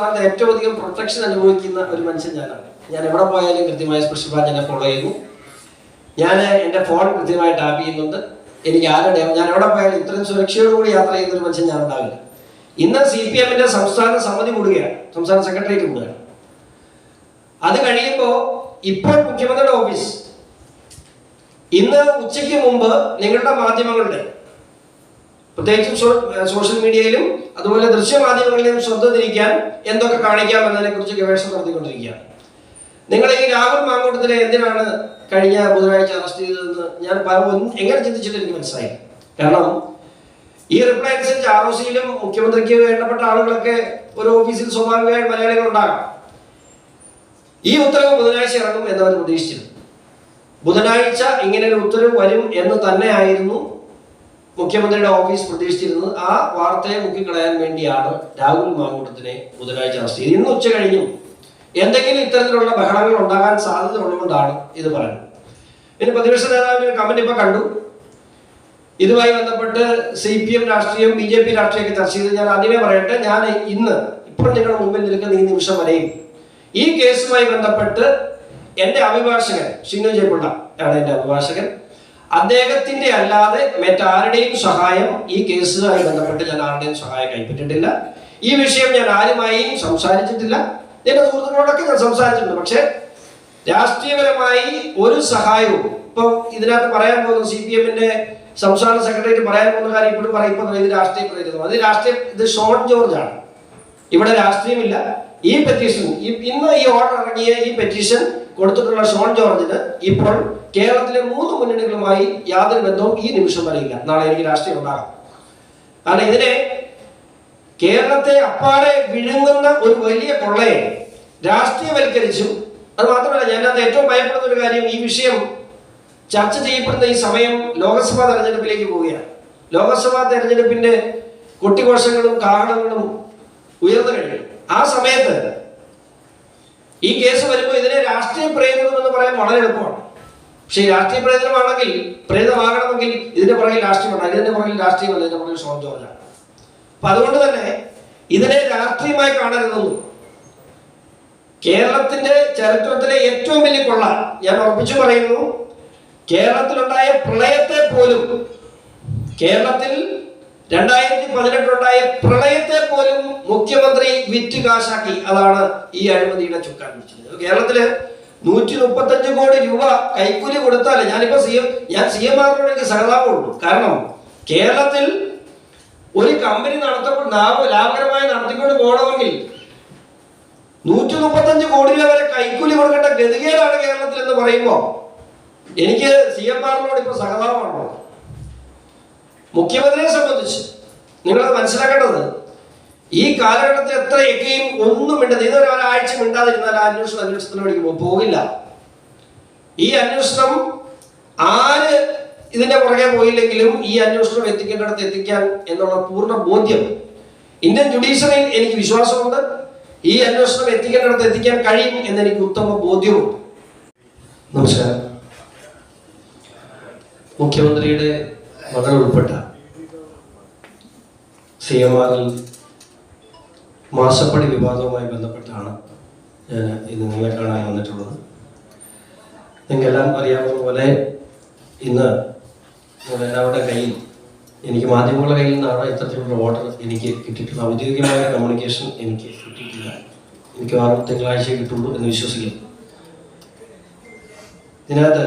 സംസ്ഥാനത്ത് ഏറ്റവും അധികം പ്രൊട്ടക്ഷൻ അനുഭവിക്കുന്ന ഒരു മനുഷ്യൻ ഞാനാണ്. ഞാൻ എവിടെ പോയാലും കൃത്യമായി സ്പെഷ്യൽ എന്നെ ഫോളോ ചെയ്യുന്നു. ഞാൻ എന്റെ ഫോൺ കൃത്യമായി ടാപ്പ് ചെയ്യുന്നുണ്ട്. എനിക്ക് ആരുടെ ഞാൻ എവിടെ പോയാലും ഇത്രയും സുരക്ഷയോടുകൂടി യാത്ര ചെയ്യുന്ന ഒരു മനുഷ്യൻ ഞാൻ ഉണ്ടാവില്ല ഇന്ന് സി പി എമ്മിന്റെ സംസ്ഥാന സമിതി കൂടുകയാണ്. സംസ്ഥാന സെക്രട്ടേറിയറ്റ് കൂടുകയാണ്. അത് കഴിയുമ്പോൾ ഇപ്പോൾ മുഖ്യമന്ത്രിയുടെ ഓഫീസ് ഇന്ന് ഉച്ചയ്ക്ക് മുമ്പ് നിങ്ങളുടെ മാധ്യമങ്ങളുടെ പ്രത്യേകിച്ചും സോഷ്യൽ മീഡിയയിലും അതുപോലെ ദൃശ്യമാധ്യമങ്ങളിലും ശ്രദ്ധ തിരിക്കാൻ എന്തൊക്കെ കാണിക്കാം എന്നതിനെ കുറിച്ച് ഗവേഷണം നടത്തിക്കൊണ്ടിരിക്കുകയാണ്. നിങ്ങൾ ഈ രാഹുൽ മാങ്കൂട്ടത്തിനെ എന്തിനാണ് കഴിഞ്ഞ ബുധനാഴ്ച അറസ്റ്റ് ചെയ്തതെന്ന് ഞാൻ എങ്ങനെ ചിന്തിച്ചിട്ട് എനിക്ക് മനസ്സിലായി. കാരണം ഈ റിപ്ലൈ അനുസരിച്ച് ആർ ഒ സിയിലും മുഖ്യമന്ത്രിക്ക് വേണ്ടപ്പെട്ട ആളുകളൊക്കെ ഒരു ഓഫീസിൽ സ്വാഭാവികമായി മലയാളികൾ ഉണ്ടാകാം ഈ ഉത്തരവ് ബുധനാഴ്ച ഇറങ്ങും എന്നവർ പ്രതീക്ഷിച്ചിരുന്നു. ബുധനാഴ്ച ഇങ്ങനെ ഒരു ഉത്തരവ് വരും എന്ന് തന്നെയായിരുന്നു മുഖ്യമന്ത്രിയുടെ ഓഫീസ് പ്രതീക്ഷിച്ചിരുന്നത് ആ വാർത്തയെ മുക്കിക്കളയാൻ വേണ്ടിയാണ് രാഹുൽ മാങ്കൂട്ടത്തിനെ ബുധനാഴ്ച അറസ്റ്റ് ചെയ്തത് ഇന്ന് ഉച്ച കഴിഞ്ഞു. എന്തെങ്കിലും ഇത്തരത്തിലുള്ള ബഹളങ്ങൾ ഉണ്ടാകാൻ സാധ്യത ഉള്ളതുകൊണ്ടാണ് ഇത് പറയുന്നത്. പിന്നെ പ്രതിപക്ഷ നേതാവിന്റെ ഒരു കമന്റ് ഇപ്പൊ കണ്ടു. ഇതുമായി ബന്ധപ്പെട്ട് സി പി എം രാഷ്ട്രീയം ബി ജെ പി രാഷ്ട്രീയമൊക്കെ ചർച്ച ചെയ്ത്. ഞാൻ ആദ്യമേ പറയട്ടെ ഞാൻ ഇന്ന് ഇപ്പോൾ നിങ്ങളുടെ മുമ്പിൽ നിൽക്കുന്ന ഈ നിമിഷം വരെയും ഈ കേസുമായി ബന്ധപ്പെട്ട് എന്റെ അഭിഭാഷകൻ ഷിനു ജയപിള്ള ആണ് എന്റെ അഭിഭാഷകൻ. അദ്ദേഹത്തിന്റെ അല്ലാതെ മറ്റാരുടെയും സഹായം ഈ കേസുമായി ബന്ധപ്പെട്ട് ഞാൻ ആരുടെയും സഹായം കൈപ്പറ്റിയിട്ടില്ല ഈ വിഷയം ഞാൻ ആരുമായും സംസാരിച്ചിട്ടില്ല. എന്റെ സുഹൃത്തുക്കളോടൊക്കെ ഞാൻ സംസാരിച്ചിട്ടുണ്ട്. പക്ഷേ രാഷ്ട്രീയപരമായി ഒരു സഹായവും ഇപ്പൊ ഇതിനകത്ത് പറയാൻ പോകുന്ന സി പി എമ്മിന്റെ സംസ്ഥാന സെക്രട്ടറിക്ക് പറയാൻ പോകുന്ന കാര്യം ഇപ്പോഴും പറയുമ്പോൾ ഇത് രാഷ്ട്രീയ പ്രേരിതം അത് രാഷ്ട്രീയ ഇത് ഷോൺ ജോർജ് ആണ് ഇവിടെ രാഷ്ട്രീയമില്ല. ഈ പെറ്റീഷൻ ഇന്ന് ഈ ഓർഡർ ഇറങ്ങിയ ഈ പെറ്റീഷൻ കൊടുത്തിട്ടുള്ള ഷോൺ ജോർജിന് ഇപ്പോൾ കേരളത്തിലെ മൂന്ന് മുന്നണികളുമായി യാതൊരു ബന്ധവും ഈ നിമിഷം വരെയില്ല. നാളെ എനിക്ക് രാഷ്ട്രീയം ഉണ്ടാകാം. കാരണം ഇതിനെ കേരളത്തെ അപ്പാടെ വിഴുങ്ങുന്ന ഒരു വലിയ കൊള്ളയെ രാഷ്ട്രീയവൽക്കരിച്ചു അത് മാത്രമല്ല ഞാനത് ഏറ്റവും ഭയപ്പെടുന്ന ഒരു കാര്യം ഈ വിഷയം ചർച്ച ചെയ്യപ്പെടുന്ന ഈ സമയം ലോക്സഭാ തെരഞ്ഞെടുപ്പിലേക്ക് പോവുകയാണ്. ലോക്സഭാ തെരഞ്ഞെടുപ്പിന്റെ കൊട്ടിഘോഷങ്ങളും കാരണങ്ങളും ഉയർന്നു കഴിഞ്ഞു. ആ സമയത്ത് ഈ കേസ് വരുമ്പോൾ ഇതിനെ രാഷ്ട്രീയ പ്രേരിതം എന്ന് പറയാൻ വളരെ എളുപ്പമാണ്. പക്ഷേ രാഷ്ട്രീയ പ്രേരിതമാണെങ്കിൽ പ്രേരിതമാകണമെങ്കിൽ ഇതിന്റെ പുറകിൽ രാഷ്ട്രീയമുണ്ട് ഇതിന്റെ പുറകിൽ രാഷ്ട്രീയമല്ല ഇതിന്റെ പുറകിൽ ഷോൺ ജോർജാണ് അപ്പൊ അതുകൊണ്ട് തന്നെ ഇതിനെ രാഷ്ട്രീയമായി കാണരുതെന്നു കേരളത്തിന്റെ ചരിത്രത്തിലെ ഏറ്റവും വലിയ കൊള്ള ഞാൻ ഉറപ്പിച്ചു പറയുന്നു കേരളത്തിലുണ്ടായ പ്രളയത്തെ പോലും കേരളത്തിൽ രണ്ടായിരത്തി പതിനെട്ടുണ്ടായ പ്രളയത്തെ പോലും മുഖ്യമന്ത്രി വിറ്റ് കാശാക്കി. അതാണ് ഈ അഴിമതിയുടെ ചുക്കാൻ പിടിച്ചത്. കേരളത്തിൽ നൂറ്റി മുപ്പത്തഞ്ച് കോടി രൂപ കൈക്കൂലി കൊടുത്താലേ ഞാനിപ്പോ സി എം ഞാൻ സി എം ആറിനോട് എനിക്ക് സഹതാപമുള്ളൂ. കാരണം കേരളത്തിൽ ഒരു കമ്പനി നടത്തപ്പോൾ ലാഭ ലാഭകരമായി നടത്തിക്കൊണ്ട് പോകണമെങ്കിൽ നൂറ്റി മുപ്പത്തഞ്ച് കോടി രൂപ വരെ കൈക്കൂലി കൊടുക്കേണ്ട ഗതികേടാണ് കേരളത്തിൽ എന്ന് പറയുമ്പോൾ എനിക്ക് സി എം ആറിനോട് ഇപ്പൊ സഹതാപമാണോ മുഖ്യമന്ത്രിയെ സംബന്ധിച്ച് നിങ്ങളത് മനസ്സിലാക്കേണ്ടത് ഈ കാലഘട്ടത്തിൽ എത്രയൊക്കെയും ഒന്നും മിണ്ടത് ഇതൊരു ഒരാഴ്ച മിണ്ടാതിരുന്നാൽ ആ അന്വേഷണം അന്വേഷണത്തിന് വേണ്ടി പോ- പോകില്ല. ഈ അന്വേഷണം ആര് ഇതിന്റെ പുറകെ പോയില്ലെങ്കിലും ഈ അന്വേഷണം എത്തിക്കേണ്ടിടത്ത് എത്തിക്കാൻ എന്നുള്ള പൂർണ ബോധ്യം ഇന്ത്യൻ ജുഡീഷ്യറിയിൽ എനിക്ക് വിശ്വാസമുണ്ട്. ഈ അന്വേഷണം എത്തിക്കേണ്ടിടത്ത് എത്തിക്കാൻ കഴിയും എന്ന് എനിക്ക് ഉത്തമ ബോധ്യമുണ്ട്. നമസ്കാരം. മുഖ്യമന്ത്രിയുടെ മകൾ ഉൾപ്പെട്ട സി എം ആറിൽ മാസപ്പടി വിവാദവുമായി ബന്ധപ്പെട്ടാണ് ഞാൻ ഇന്ന് നിങ്ങളെ കാണാൻ വന്നിട്ടുള്ളത്. നിങ്ങൾക്കെല്ലാം അറിയാവുന്ന പോലെ ഇന്ന് എല്ലാവരുടെ കയ്യിൽ എനിക്ക് മാധ്യമങ്ങളുടെ കയ്യിൽ നിന്നാണ് ഇത്തരത്തിലുള്ള ഓർഡർ എനിക്ക് കിട്ടിയിട്ടുള്ള ഔദ്യോഗികമായ കമ്മ്യൂണിക്കേഷൻ എനിക്ക് കിട്ടിയിട്ടില്ല. എനിക്ക് ആറ് തിങ്കളാഴ്ച കിട്ടുള്ളൂ എന്ന് വിശ്വസിക്കുന്നു. ഇതിനകത്ത്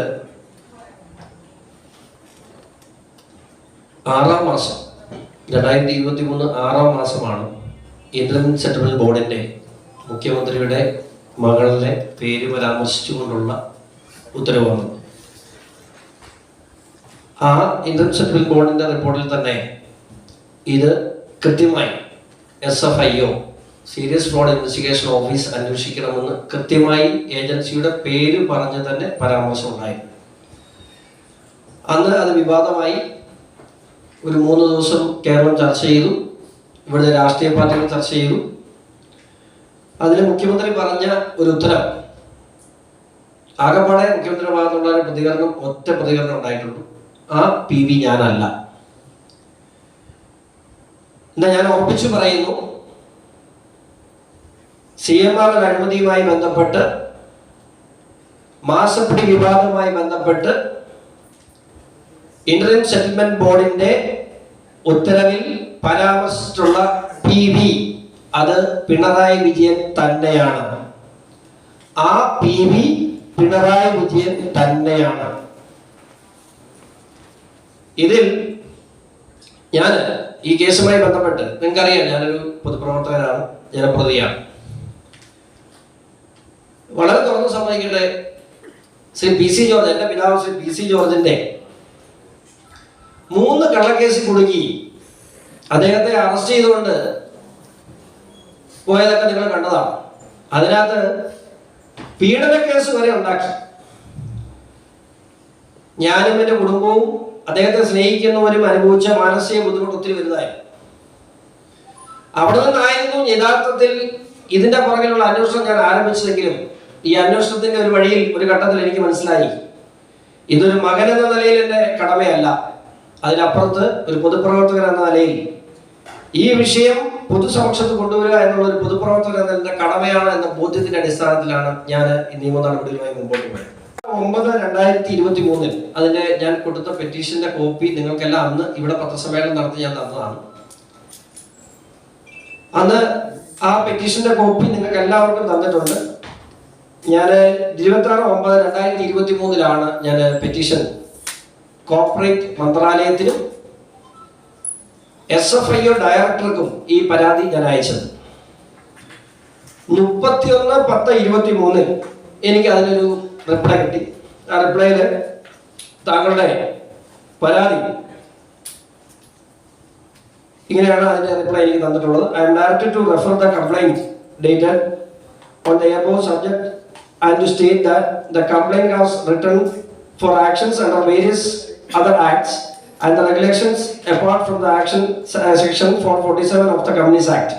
ആറാം മാസം രണ്ടായിരത്തി ഇരുപത്തി മൂന്ന് ആറാം മാസമാണ് ഇന്ത്യൻ സെറ്റിൽമെന്റ് ബോർഡിന്റെ മുഖ്യമന്ത്രിയുടെ മകളുടെ പേര് പരാമർശിച്ചുകൊണ്ടുള്ള ഉത്തരവ് വന്നത് ആ ഇന്ത്യൻ സെറ്റിൽമെന്റ് ബോർഡിന്റെ റിപ്പോർട്ടിൽ തന്നെ ഇത് കൃത്യമായി S F I O serious fraud investigation office അന്വേഷിക്കണമെന്ന് കൃത്യമായി ഏജൻസിയുടെ പേര് പറഞ്ഞ് തന്നെ പരാമർശം ഉണ്ടായി അന്ന് അത് വിവാദമായി ഒരു മൂന്ന് ദിവസം കേരളം ചർച്ച ചെയ്തു. ഇവിടുത്തെ രാഷ്ട്രീയ പാർട്ടികൾ ചർച്ച ചെയ്തു. അതിൽ മുഖ്യമന്ത്രി പറഞ്ഞ ഒരു ഉത്തരം ആകപ്പാടെ മുഖ്യമന്ത്രിയുടെ ഭാഗത്തുള്ള പ്രതികരണം ഒറ്റ പ്രതികരണം ഉണ്ടായിട്ടുണ്ട്. ആ പി വി ഞാനല്ല. എന്നാ ഞാൻ ഉറപ്പിച്ചു പറയുന്നു സി എം ആർ അഴിമതിയുമായി ബന്ധപ്പെട്ട് മാസപ്പടി വിവാദവുമായി ബന്ധപ്പെട്ട് ഇന്റർനെറ്റ് സെറ്റിൽമെന്റ് ബോർഡിന്റെ ഉത്തരവിൽ പരാമർശിച്ചിട്ടുള്ള പി വി അത് പിണറായി വിജയൻ തന്നെയാണ്. ആ പി വി പിണറായി വിജയൻ തന്നെയാണ്. ഇതിൽ ഞാൻ ഈ കേസുമായി ബന്ധപ്പെട്ട് നിങ്ങൾക്കറിയാം ഞാനൊരു പൊതുപ്രവർത്തകനാണ് ജനപ്രതിയാണ്. വളരെ തുറന്ന് സമ്മതിക്കട്ടെ ശ്രീ പി സി ജോർജ് എന്റെ പിതാവ് ശ്രീ പി സി ജോർജിന്റെ മൂന്ന് കള്ളക്കേസ് കുടുങ്ങി. അദ്ദേഹത്തെ അറസ്റ്റ് ചെയ്തുകൊണ്ട് പോയതൊക്കെ നിങ്ങൾ കണ്ടതാണ്. അതിനകത്ത് പീഡന കേസ് വരെ ഉണ്ടാക്കി. ഞാനും എന്റെ കുടുംബവും അദ്ദേഹത്തെ സ്നേഹിക്കുന്നവരും അനുഭവിച്ച മാനസിക ബുദ്ധിമുട്ട് ഒത്തിരി വലുതായി. അവിടെ നിന്നായിരുന്നു യഥാർത്ഥത്തിൽ ഇതിന്റെ പുറകിലുള്ള അന്വേഷണം ഞാൻ ആരംഭിച്ചതെങ്കിലും ഈ അന്വേഷണത്തിന്റെ ഒരു വഴിയിൽ ഒരു ഘട്ടത്തിൽ എനിക്ക് മനസ്സിലായി. ഇതൊരു മകൻ എന്ന നിലയിൽ എന്റെ കടമയല്ല. അതിനപ്പുറത്ത് ഒരു പൊതുപ്രവർത്തകൻ എന്ന നിലയിൽ ഈ വിഷയം പൊതുസമക്ഷത്ത് കൊണ്ടുവരിക എന്നുള്ള ഒരു പൊതുപ്രവർത്തകൻ എന്ന എന്റെ കടമയാണ് എന്ന ബോധ്യത്തിന്റെ അടിസ്ഥാനത്തിലാണ് ഞാൻ ഈ നിയമ നടപടികളുമായി മുമ്പോട്ട് പോയത്. ഒമ്പത് രണ്ടായിരത്തി ഇരുപത്തി മൂന്നിൽ അതിന്റെ ഞാൻ കൊടുത്ത പെറ്റീഷന്റെ കോപ്പി നിങ്ങൾക്കെല്ലാം അന്ന് ഇവിടെ പത്രസമ്മേളനം നടത്തി ഞാൻ തന്നതാണ്. അന്ന് ആ പെറ്റീഷന്റെ കോപ്പി നിങ്ങൾക്ക് എല്ലാവർക്കും തന്നിട്ടുണ്ട്. ഞാൻ ഇരുപത്തി ആറ് ഒമ്പത് രണ്ടായിരത്തി ഇരുപത്തി മൂന്നിലാണ് ഞാൻ പെറ്റീഷൻ കോർപ്പറേറ്റ് മന്ത്രാലയത്തിനും എസ് എഫ് ഐ ഒ ഡയറക്ടർക്കും ഈ പരാതി ഞാൻ അയച്ചത്. മുപ്പത്തിയൊന്ന് പത്ത് ഇരുപത്തി മൂന്നിൽ എനിക്ക് അതിനൊരു റിപ്ലൈ കിട്ടി. ആ റിപ്ലൈയിൽ താങ്കളുടെ പരാതി ഇങ്ങനെയാണ് അതിന്റെ റിപ്ലൈ എനിക്ക് തന്നിട്ടുള്ളത്. I'm direct to refer the complaint dated on the above subject and to state that the complaint was for actions under various other acts and the regulations apart from the action uh, section 447 of the Companies Act.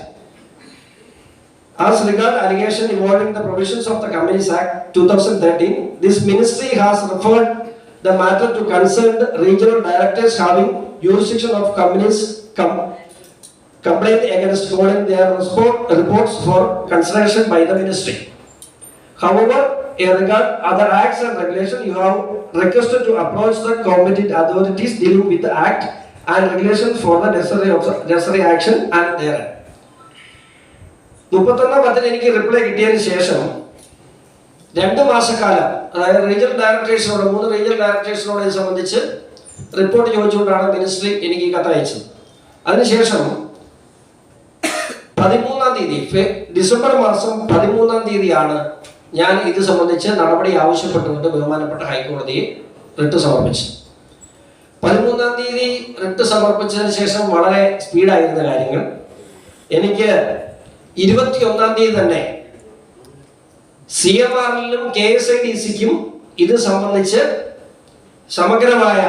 As regard allegation involving the provisions of the Companies Act 2013, this ministry has referred the matter to concerned regional directors having jurisdiction of companies com- complaint against calling their report, reports for consideration by the ministry. However, in regard other acts and regulation, you have requested to approach the competent authorities dealing with the act and regulations for the necessary, necessary action and therein. മുപ്പത്തൊന്നാം പത്തിന് എനിക്ക് reply കിട്ടിയതിന് ശേഷം രണ്ട് മാസക്കാലം അതായത് റീജിയൽ ഡയറക്ടേഴ്സിനോട് മൂന്ന് റീജിയൽ ഡയറക്ടേഴ്സിനോട് ഇത് സംബന്ധിച്ച് റിപ്പോർട്ട് ചോദിച്ചുകൊണ്ടാണ് മിനിസ്ട്രി എനിക്ക് കത്ത് അയച്ചത് അതിനുശേഷം പതിമൂന്നാം തീയതി ഡിസംബർ മാസം പതിമൂന്നാം തീയതിയാണ് ഞാൻ ഇത് സംബന്ധിച്ച് നടപടി ആവശ്യപ്പെട്ടുകൊണ്ട് ബഹുമാനപ്പെട്ട ഹൈക്കോടതിയെ റിട്ട് സമർപ്പിച്ചു. പതിമൂന്നാം തീയതി റിട്ട് സമർപ്പിച്ചതിന് ശേഷം വളരെ സ്പീഡായിരുന്ന കാര്യങ്ങൾ. എനിക്ക് ഇരുപത്തി ഒന്നാം തീയതി തന്നെ സി എം ആറിലും കെ എസ് ഐ ഡി സിക്കും ഇത് സംബന്ധിച്ച് സമഗ്രമായ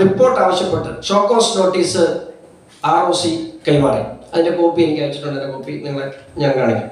റിപ്പോർട്ട് ആവശ്യപ്പെട്ട് show cause notice R O C കൈമാറി. അതിന്റെ കോപ്പി എനിക്ക് അയച്ചിട്ടുണ്ട്. കോപ്പി നിങ്ങളെ ഞാൻ കാണിക്കാം.